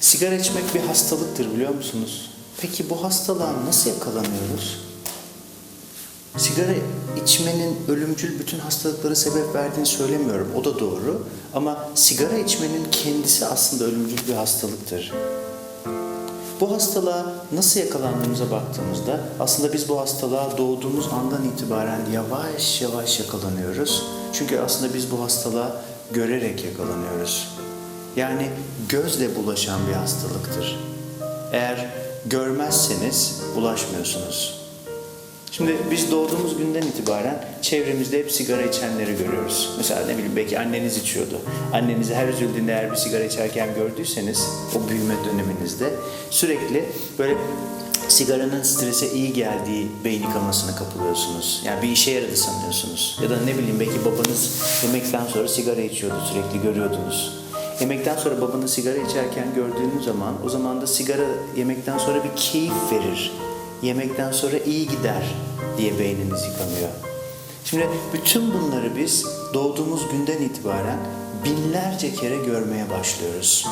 Sigara içmek bir hastalıktır biliyor musunuz? Peki bu hastalığa nasıl yakalanıyoruz? Sigara içmenin ölümcül bütün hastalıklara sebep verdiğini söylemiyorum. O da doğru. Ama sigara içmenin kendisi aslında ölümcül bir hastalıktır. Bu hastalığa nasıl yakalandığımıza baktığımızda aslında biz bu hastalığa doğduğumuz andan itibaren yavaş yavaş yakalanıyoruz. Çünkü aslında biz bu hastalığa görerek yakalanıyoruz. Yani gözle bulaşan bir hastalıktır. Eğer görmezseniz bulaşmıyorsunuz. Şimdi biz doğduğumuz günden itibaren çevremizde hep sigara içenleri görüyoruz. Mesela ne bileyim belki anneniz içiyordu. Annenizi her üzüldüğünde eğer bir sigara içerken gördüyseniz o büyüme döneminizde sürekli böyle sigaranın strese iyi geldiği beyin yıkamasına kapılıyorsunuz. Yani bir işe yaradı sanıyorsunuz. Ya da ne bileyim belki babanız yemekten sonra sigara içiyordu sürekli görüyordunuz. Yemekten sonra babanı sigara içerken gördüğünüz zaman o zaman da sigara yemekten sonra bir keyif verir. Yemekten sonra iyi gider diye beyniniz yıkanıyor. Şimdi bütün bunları biz doğduğumuz günden itibaren binlerce kere görmeye başlıyoruz.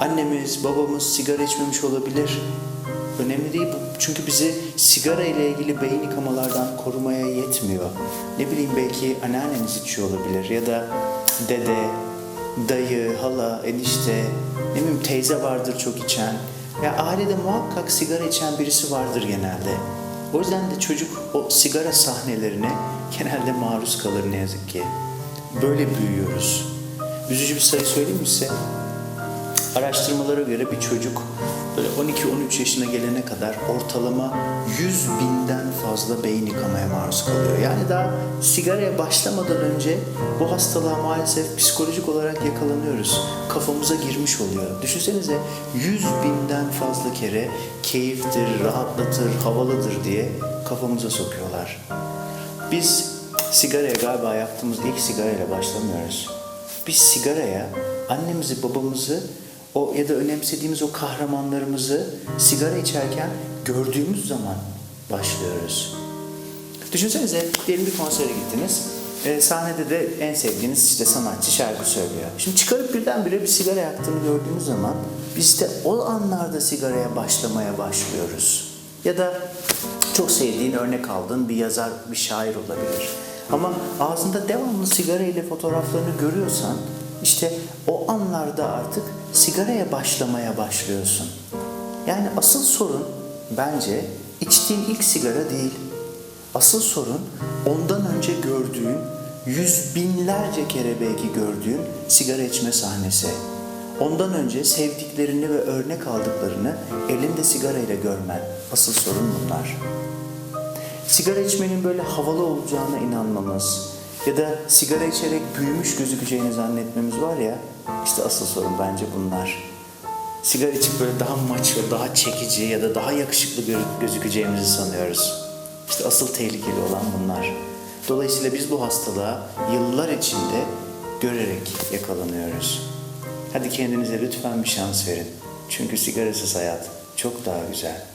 Annemiz, babamız sigara içmemiş olabilir. Önemli değil bu. Çünkü bizi sigara ile ilgili beyin yıkamalardan korumaya yetmiyor. Ne bileyim belki anneanneniz içiyor olabilir ya da dede, dayı, hala, enişte, ne bileyim teyze vardır çok içen. Ya ailede muhakkak sigara içen birisi vardır genelde. O yüzden de çocuk o sigara sahnelerine genelde maruz kalır ne yazık ki. Böyle büyüyoruz. Üzücü bir sayı söyleyeyim mi size? Araştırmalara göre bir çocuk böyle 12-13 yaşına gelene kadar ortalama 100 binden fazla beyin yıkamaya maruz kalıyor. Yani daha sigaraya başlamadan önce bu hastalığa maalesef psikolojik olarak yakalanıyoruz. Kafamıza girmiş oluyor. Düşünsenize 100 binden fazla kere keyiftir, rahatlatır, havalıdır diye kafamıza sokuyorlar. Biz sigaraya galiba yaptığımız ilk sigarayla başlamıyoruz. Biz sigaraya annemizi, babamızı o ya da önemsediğimiz o kahramanlarımızı sigara içerken gördüğümüz zaman başlıyoruz. Düşünsenize diyelim bir konsere gittiniz. E, sahnede de en sevdiğiniz işte sanatçı şarkı söylüyor. Şimdi çıkarıp birdenbire bir sigara yaktığını gördüğümüz zaman biz de o anlarda sigaraya başlamaya başlıyoruz. Ya da çok sevdiğin, örnek aldığın bir yazar, bir şair olabilir. Ama ağzında devamlı sigara ile fotoğraflarını görüyorsan işte o anlarda artık sigaraya başlamaya başlıyorsun. Yani asıl sorun bence içtiğin ilk sigara değil. Asıl sorun ondan önce gördüğün, yüz binlerce kere belki gördüğün sigara içme sahnesi. Ondan önce sevdiklerini ve örnek aldıklarını elinde sigarayla görmen. Asıl sorun bunlar. Sigara içmenin böyle havalı olacağına inanmamız ya da sigara içerek büyümüş gözükeceğini zannetmemiz var ya, işte asıl sorun bence bunlar. Sigara içip böyle daha maço, daha çekici ya da daha yakışıklı gö- gözükeceğimizi sanıyoruz. İşte asıl tehlikeli olan bunlar. Dolayısıyla biz bu hastalığa yıllar içinde görerek yakalanıyoruz. Hadi kendinize lütfen bir şans verin. Çünkü sigarasız hayat çok daha güzel.